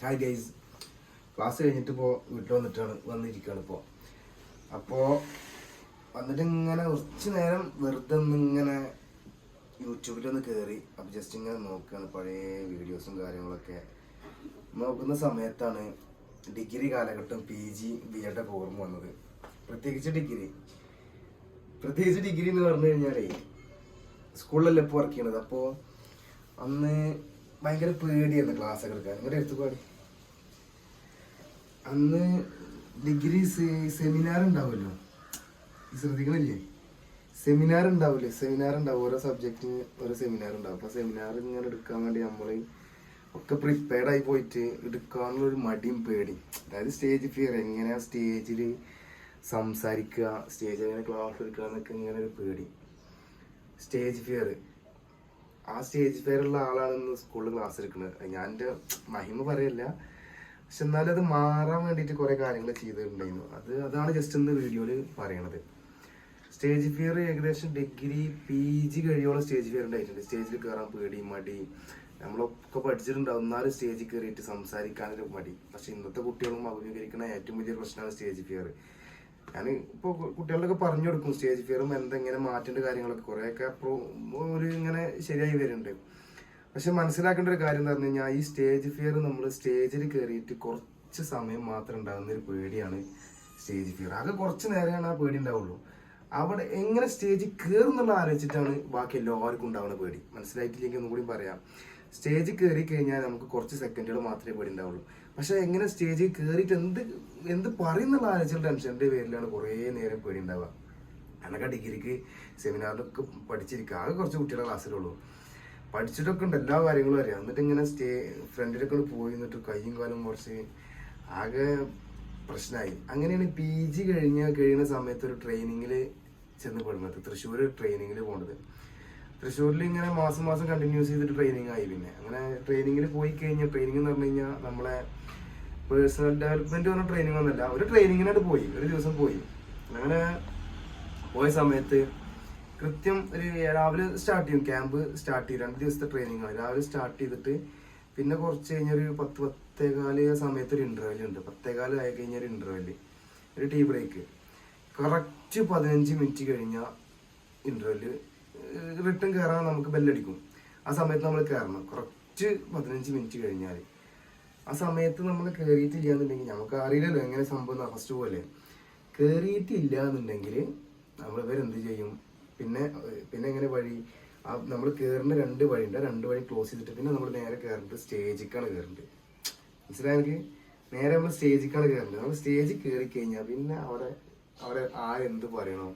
Hi guys class കഴിഞ്ഞിട്ട് ഇപ്പോൾ വീട്ടിൽ വന്നിട്ടാണ് വന്നിരിക്കുകയാണ് ഇപ്പോൾ അപ്പോൾ വന്നിട്ട് ഇങ്ങനെ കുറച്ച് നേരം വെറുതെ ഇങ്ങനെ യൂട്യൂബിൽ ഒന്ന് കയറി അപ്പോൾ ജസ്റ്റ് ഇങ്ങനെ നോക്കുകയാണ് പഴയ വീഡിയോസും കാര്യങ്ങളൊക്കെ. നോക്കുന്ന സമയത്താണ് ഡിഗ്രി കാലഘട്ടം പി ജി ബി എഡ് ഒക്കെ ഓർമ്മ വന്നത്. പ്രത്യേകിച്ച് ഡിഗ്രി. പ്രത്യേകിച്ച് ഡിഗ്രി എന്ന് പറഞ്ഞു കഴിഞ്ഞാലേ സ്കൂളിലല്ലേ ഇപ്പോൾ വർക്ക് ചെയ്യണത്? അപ്പോൾ അന്ന് ഭയങ്കര പേടിയായിരുന്നു ക്ലാസ് എടുക്കാൻ. ഇവരെ എടുത്തു പാടി. അന്ന് ഡിഗ്രി സെമിനാർ ഉണ്ടാവുമല്ലോ. ശ്രദ്ധിക്കണില്ലേ? സെമിനാർ ഉണ്ടാവില്ലേ സെമിനാർ ഉണ്ടാവും. ഓരോ സബ്ജക്റ്റിന് ഓരോ സെമിനാർ ഉണ്ടാവും. അപ്പോൾ സെമിനാർ ഇങ്ങനെ എടുക്കാൻ വേണ്ടി നമ്മൾ ഒക്കെ പ്രിപ്പയർഡ് ആയി പോയിട്ട് എടുക്കാനുള്ള ഒരു മടിയും പേടിയും. അതായത് സ്റ്റേജ് ഫിയർ എങ്ങനെയാ സ്റ്റേജിൽ സംസാരിക്കുക സ്റ്റേജ് എങ്ങനെ ക്ലാസ് എടുക്കുക എന്നൊക്കെ ഇങ്ങനെ ഒരു പേടി. സ്റ്റേജ് ഫിയർ ആ സ്റ്റേജ് ഫിയർ ആളാണെന്ന് ആളാണ് സ്കൂളിൽ ക്ലാസ് എടുക്കുന്നത്. ഞാൻ എന്റെ മഹിമ പറയല്ല. പക്ഷെ എന്നാലും അത് മാറാൻ വേണ്ടിയിട്ട് കുറേ കാര്യങ്ങൾ ചെയ്തിട്ടുണ്ടായിരുന്നു. അത് അതാണ് ജസ്റ്റ് ഇന്ന് വീഡിയോയിൽ പറയണത്. സ്റ്റേജ് ഫിയർ ഏകദേശം ഡിഗ്രി പി ജി കഴിയോളം സ്റ്റേജ് ഫിയർ ഉണ്ടായിട്ടുണ്ട്. സ്റ്റേജിൽ കയറാൻ പേടി മടി. നമ്മളൊക്കെ പഠിച്ചിട്ടുണ്ടാവും. എന്നാലും സ്റ്റേജിൽ കയറിയിട്ട് സംസാരിക്കാനൊരു മടി. പക്ഷെ ഇന്നത്തെ കുട്ടികളും അഭിമുഖീകരിക്കുന്ന ഏറ്റവും വലിയ പ്രശ്നമാണ് സ്റ്റേജ് ഫിയർ ഞാൻ ഇപ്പോൾ കുട്ടികളൊക്കെ പറഞ്ഞു കൊടുക്കും സ്റ്റേജ് ഫിയറും എന്തെങ്ങനെ മാറ്റേണ്ട കാര്യങ്ങളൊക്കെ കുറേയൊക്കെ അപ്പോൾ ഒരു ഇങ്ങനെ ശരിയായി വരുന്നുണ്ട് പക്ഷെ മനസ്സിലാക്കേണ്ട ഒരു കാര്യം എന്ന് പറഞ്ഞു കഴിഞ്ഞാൽ ഈ സ്റ്റേജ് ഫിയർ നമ്മൾ സ്റ്റേജിൽ കയറിയിട്ട് കുറച്ച് സമയം മാത്രം ഉണ്ടാകുന്ന ഒരു പേടിയാണ് സ്റ്റേജ് ഫിയർ ആകെ കുറച്ച് നേരമാണ് ആ പേടി ഉണ്ടാവുള്ളൂ. അവിടെ എങ്ങനെ സ്റ്റേജിൽ കയറുന്നുള്ള ആലോചിച്ചിട്ടാണ് ബാക്കി എല്ലാവർക്കും ഉണ്ടാവുന്ന പേടി. മനസ്സിലായിട്ടില്ലെങ്കിൽ ഒന്നും കൂടി പറയാം. സ്റ്റേജ് കയറി കഴിഞ്ഞാൽ നമുക്ക് കുറച്ച് സെക്കൻഡുകൾ മാത്രമേ പേടി ഉണ്ടാവുള്ളൂ. പക്ഷെ എങ്ങനെ സ്റ്റേജിൽ കയറിയിട്ട് എന്ത് എന്ത് പറയുന്നുള്ള ആലോചിച്ചുള്ള ടെൻഷന്റെ പേരിലാണ് കുറേ നേരം പേടി ഉണ്ടാവുക. എന്നൊക്കെ ഡിഗ്രിക്ക് സെമിനാറിലൊക്കെ പഠിച്ചിരിക്കുക. ആകെ കുറച്ച് കുട്ടികളുടെ ക്ലാസ്സിലുള്ളൂ പഠിച്ചിട്ടൊക്കെ ഉണ്ട് എല്ലാ കാര്യങ്ങളും അറിയാം. എന്നിട്ട് ഇങ്ങനെ സ്റ്റേ ഫ്രണ്ടിലൊക്കെ പോയി എന്നിട്ട് കയ്യും കാലും കുറച്ച് ആകെ പ്രശ്നമായി അങ്ങനെയാണ് പി ജി കഴിഞ്ഞ കഴിയുന്ന സമയത്ത് ഒരു ട്രെയിനിങ്ങിൽ ചെന്ന് പെടുന്നത് തൃശ്ശൂർ ട്രെയിനിങ്ങിൽ പോണത്. തൃശ്ശൂരിൽ ഇങ്ങനെ മാസം മാസം കണ്ടിന്യൂസ് ചെയ്തിട്ട് ട്രെയിനിങ് ആയി പിന്നെ. അങ്ങനെ ട്രെയിനിങ്ങിൽ പോയി കഴിഞ്ഞ ട്രെയിനിങ് എന്ന് പറഞ്ഞു കഴിഞ്ഞാൽ നമ്മളെ പേഴ്സണൽ ഡെവലപ്മെന്റ് പറഞ്ഞ ട്രെയിനിങ് ഒന്നല്ല ഒരു ട്രെയിനിങ്ങിനായിട്ട് പോയി. ഒരു ദിവസം പോയി. അങ്ങനെ പോയ സമയത്ത് കൃത്യം ഒരു രാവിലെ സ്റ്റാർട്ട് ചെയ്യും. ക്യാമ്പ് സ്റ്റാർട്ട് ചെയ്യും. രണ്ട് ദിവസത്തെ ട്രെയിനിങ് ആണ്. രാവിലെ സ്റ്റാർട്ട് ചെയ്തിട്ട് പിന്നെ കുറച്ച് കഴിഞ്ഞൊരു പത്ത് പത്തേകാൽ സമയത്ത് ഒരു ഇന്റർവെൽ ഉണ്ട്. പത്തേകാൽ ആയി കഴിഞ്ഞ ഒരു ഇന്റർവെൽ ഒരു ടീ ബ്രേക്ക് കറക്റ്റ് പതിനഞ്ച് മിനിറ്റ് കഴിഞ്ഞ ഇന്റർവെൽ റിട്ടേൺ കയറാൻ നമുക്ക് ബെല്ലടിക്കും ആ സമയത്ത് നമ്മൾ കയറണം കുറച്ച് പതിനഞ്ച് മിനിറ്റ് കഴിഞ്ഞാൽ ആ സമയത്ത് നമ്മൾ കയറിയിട്ടില്ല എന്നുണ്ടെങ്കിൽ നമുക്ക് അറിയില്ലല്ലോ എങ്ങനെ സംഭവം ഫസ്റ്റ് പോലെ. കയറിയിട്ടില്ല എന്നുണ്ടെങ്കിൽ നമ്മൾ ഇവരെന്ത് ചെയ്യും? പിന്നെ പിന്നെ എങ്ങനെ വഴി ആ നമ്മൾ കയറുന്ന രണ്ട് വഴിയുണ്ട്. രണ്ട് വഴി ക്ലോസ് ചെയ്തിട്ട് പിന്നെ നമ്മൾ നേരെ കയറുന്നത് സ്റ്റേജിക്കാണ് കയറുന്നത് മനസ്സിലായെങ്കിൽ നേരെ നമ്മൾ സ്റ്റേജിക്കാണ് കയറുന്നത് നമ്മൾ സ്റ്റേജിൽ കയറി കഴിഞ്ഞാൽ പിന്നെ അവിടെ അവിടെ ആരെന്ത് പറയണോ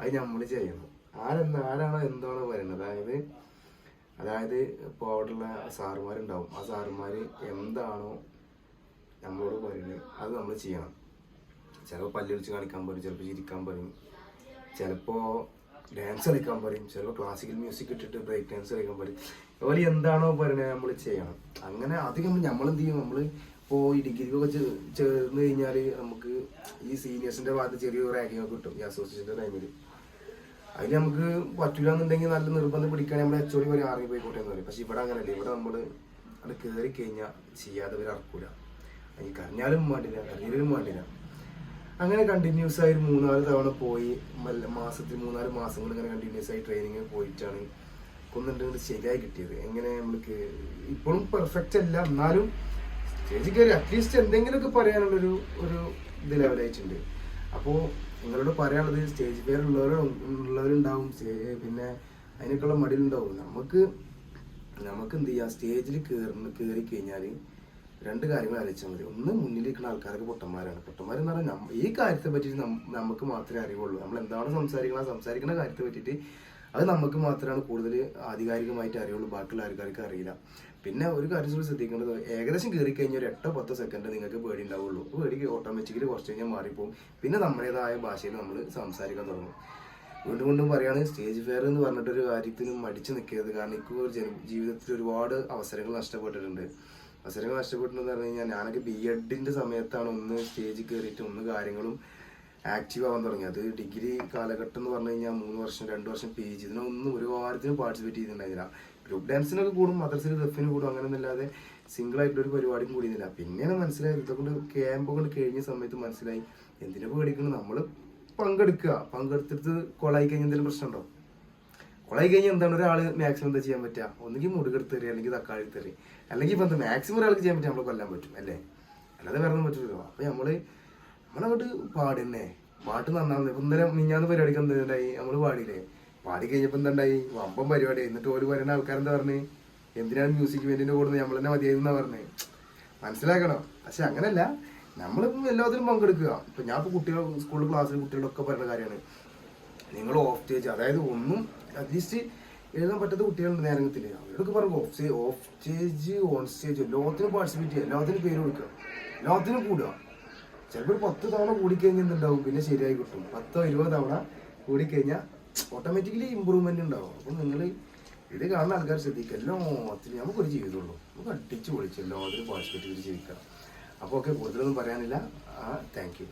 അത് നമ്മൾ ചെയ്യണം. ആരെന്ത് ആരാണോ എന്താണോ പറയുന്നത് അതായത് അതായത് ഇപ്പോൾ അവിടെയുള്ള സാറുമാരുണ്ടാവും. ആ സാറുമാർ എന്താണോ നമ്മളോട് പറയുന്നത് അത് നമ്മൾ ചെയ്യണം. ചിലപ്പോൾ പല്ലൊളിച്ച് കാണിക്കാൻ പറയും ചിലപ്പോൾ ചിരിക്കാൻ പറയും. ചിലപ്പോൾ ഡാൻസ് കളിക്കാൻ പറയും. ചിലപ്പോൾ ക്ലാസിക്കൽ മ്യൂസിക് ഇട്ടിട്ട് ബ്രേക്ക് ഡാൻസ് കളിക്കാൻ പറയും. അതുപോലെ എന്താണോ പറയുന്നത് നമ്മൾ ചെയ്യണം. അങ്ങനെ അധികം നമ്മൾ എന്ത് ചെയ്യും? നമ്മൾ ഇപ്പോൾ ഈ ഡിഗ്രിക്കൊക്കെ ചേർന്ന് കഴിഞ്ഞാൽ നമുക്ക് ഈ സീനിയേഴ്സിന്റെ ഭാഗത്ത് ചെറിയൊരു റാങ്കിങ് ഒക്കെ കിട്ടും ഈ അസോസിയേഷന്റെ ടൈമിൽ അതിൽ നമുക്ക് പറ്റില്ല എന്നുണ്ടെങ്കിൽ നല്ല നിർബന്ധം പിടിക്കുകയാണെങ്കിൽ നമ്മൾ എച്ച് വരെ ആറി പോയിക്കോട്ടെ എന്ന് പറയും. പക്ഷെ ഇവിടെ അങ്ങനെയല്ല ഇവിടെ നമ്മൾ അത് കയറി കഴിഞ്ഞാൽ ചെയ്യാതെ ഇവർ ഇറക്കൂല അതിന് കരഞ്ഞാലും വേണ്ടില്ല. കരഞ്ഞാലും വേണ്ടില്ല. അങ്ങനെ കണ്ടിന്യൂസ് ആയി മൂന്നാൽ തവണ പോയി. മാസത്തിൽ മൂന്നാൽ മാസങ്ങൾ ഇങ്ങനെ കണ്ടിന്യൂസ് ആയി ട്രെയിനിങ് പോയിട്ടാണ് കൊന്നിട്ട് ശരിയായി കിട്ടിയത്. എങ്ങനെ നമ്മൾക്ക് ഇപ്പോഴും പെർഫെക്റ്റ് അല്ല. എന്നാലും സ്റ്റേജിൽ കയറി അറ്റ്ലീസ്റ്റ് എന്തെങ്കിലുമൊക്കെ പറയാനുള്ളൊരു ഒരു ഇത് ലെവലായിട്ടുണ്ട് അപ്പോൾ നിങ്ങളോട് പറയാനുള്ളത് സ്റ്റേജ് ഫെയർ ഉള്ളവർ ഉള്ളവരുണ്ടാവും. പിന്നെ അതിനൊക്കെയുള്ള മടിയിലുണ്ടാവും. നമുക്ക് നമുക്ക് എന്ത് ചെയ്യാം? സ്റ്റേജിൽ കയറി കയറി കഴിഞ്ഞാൽ രണ്ട് കാര്യങ്ങൾ ആലോചിച്ചാൽ മതി. ഒന്ന് മുന്നിലേക്കുള്ള ആൾക്കാരൊക്കെ പൊട്ടന്മാരാണ്. പൊട്ടന്മാരെന്ന് പറഞ്ഞാൽ ഈ കാര്യത്തെ പറ്റിയിട്ട് നമുക്ക് മാത്രമേ അറിയുള്ളൂ. നമ്മൾ എന്താണ് സംസാരിക്കണം സംസാരിക്കുന്ന കാര്യത്തെ പറ്റിയിട്ട് അത് നമുക്ക് മാത്രമാണ് കൂടുതൽ ആധികാരികമായിട്ട് അറിയുള്ളൂ. ബാക്കിയുള്ള ആൾക്കാർക്ക് അറിയില്ല. പിന്നെ ഒരു കാര്യം കൂടി ശ്രദ്ധിക്കേണ്ടത് ഏകദേശം കയറി കഴിഞ്ഞാൽ ഒരു എട്ടോ പത്തോ സെക്കൻഡ് നിങ്ങൾക്ക് പേടി ഉണ്ടാവുള്ളൂ. പേടി ഓട്ടോമാറ്റിക്കലി കുറച്ച് കഴിഞ്ഞാൽ മാറിപ്പോവും. പിന്നെ നമ്മുടേതായ ഭാഷയിൽ നമ്മൾ സംസാരിക്കാൻ തുടങ്ങും. വീണ്ടും വീണ്ടും പറയാണ് സ്റ്റേജ് ഫെയർ എന്ന് പറഞ്ഞിട്ടൊരു കാര്യത്തിനും മടിച്ചു നിൽക്കരുത്. കാരണം ഇപ്പോൾ ജീവിതത്തിൽ ഒരുപാട് അവസരങ്ങൾ നഷ്ടപ്പെട്ടിട്ടുണ്ട്. അവസരങ്ങൾ നഷ്ടപ്പെട്ടെന്ന് പറഞ്ഞു കഴിഞ്ഞാൽ ഞാനൊക്കെ ബി എഡിന്റെ സമയത്താണ് ഒന്ന് സ്റ്റേജിൽ കയറിയിട്ട് ഒന്ന് കാര്യങ്ങളും ആക്റ്റീവ് ആവാൻ തുടങ്ങി. അത് ഡിഗ്രി കാലഘട്ടം എന്ന് പറഞ്ഞു കഴിഞ്ഞാൽ മൂന്ന് വർഷം രണ്ട് വർഷം പി ജി ഇതിനൊന്നും ഒരു കാര്യത്തിനും പാർട്ടിസിപ്പേറ്റ് ചെയ്തിട്ടുണ്ടായിരുന്നില്ല. ഗ്രൂപ്പ് ഡാൻസിനൊക്കെ കൂടും മദ്രസിൽ ദഫിന് കൂടും അങ്ങനെ ഒന്നല്ലാതെ സിംഗിൾ ആയിട്ടുള്ള ഒരു പരിപാടിയും കൂടിയില്ല പിന്നെയാണ് മനസ്സിലായത് ഇതൊക്കെ ക്യാമ്പ് കൊണ്ട് കഴിഞ്ഞ സമയത്ത് മനസ്സിലായി എന്തിനാ പേടിക്കണം? നമ്മൾ പങ്കെടുക്കുക. പങ്കെടുത്തിട്ട് കൊളായി കഴിഞ്ഞാൽ എന്തെങ്കിലും പ്രശ്നമുണ്ടോ? കൊളായി കഴിഞ്ഞാൽ എന്താണ് ഒരാൾ മാക്സിമം എന്താ ചെയ്യാൻ പറ്റുക? ഒന്നുകിൽ മുടുകെടുത്ത് തരി അല്ലെങ്കിൽ തക്കാളി തെറി അല്ലെങ്കിൽ ഇപ്പം എന്താ മാക്സിമം ഒരാൾക്ക് ചെയ്യാൻ പറ്റും നമ്മളെ കൊല്ലാൻ പറ്റും അല്ലേ? അല്ലാതെ വേറെ ഒന്നും പറ്റില്ല അപ്പം നമ്മൾ നമ്മളങ്ങോട്ട് പാടുന്നേ പാട്ട് നന്നാവുന്നത് ഇപ്പം ഇന്നലെ മിഞ്ഞാന്ന് പരിപാടിക്ക് എന്തുണ്ടായി നമ്മൾ പാടിയില്ലേ? പാടി കഴിഞ്ഞപ്പോൾ എന്തായി വമ്പം പരിപാടി. എന്നിട്ട് ഓര് പറയുന്ന ആൾക്കാരെന്താ പറഞ്ഞ്? എന്തിനാണ് മ്യൂസിക് വേണ്ടിന്റെ കൂടുന്നത് നമ്മൾ തന്നെ മതിയായിരുന്നാ പറഞ്ഞേ. മനസ്സിലാക്കണം. പക്ഷെ അങ്ങനല്ല. നമ്മളിപ്പം എല്ലാത്തിനും പങ്കെടുക്കുക. ഇപ്പം ഞാൻ ഇപ്പോൾ കുട്ടികൾ സ്കൂളിൽ ക്ലാസ്സിൽ കുട്ടികളൊക്കെ പറയുന്ന കാര്യമാണ്. നിങ്ങൾ ഓഫ് സ്റ്റേജ് അതായത് ഒന്നും അറ്റ്ലീസ്റ്റ് എഴുതാൻ പറ്റാത്ത കുട്ടികളുണ്ട് നേരത്തിൽ അവരോടൊക്കെ പറഞ്ഞു off stage off stage on stage എല്ലാത്തിനും പാർട്ടിസിപ്പേറ്റ് ചെയ്യുക എല്ലാത്തിനും പേര് കൊടുക്കുക എല്ലാത്തിനും കൂടുക. ചിലപ്പോൾ ഒരു പത്ത് തവണ കൂടിക്കഴിഞ്ഞാൽ എന്തുണ്ടാവും? പിന്നെ ശരിയായി കിട്ടും. പത്തോ ഇരുപത് തവണ കൂടിക്കഴിഞ്ഞാൽ ഓട്ടോമാറ്റിക്കലി ഇമ്പ്രൂവ്മെന്റ് ഉണ്ടാവും. അപ്പം നിങ്ങൾ ഇത് കാണുന്ന ആൾക്കാർ ശ്രദ്ധിക്കുക. എല്ലാത്തിനും നമുക്കൊരു ജീവിതമുള്ളൂ. നമുക്ക് അടിച്ച് പൊളിച്ച് എല്ലാത്തിനും പാർട്ടിസിപ്പേറ്റ് ചെയ്ത് ജീവിക്കാം. അപ്പോൾ ഓക്കെ കൂടുതലൊന്നും പറയാനില്ല. ആ താങ്ക് യു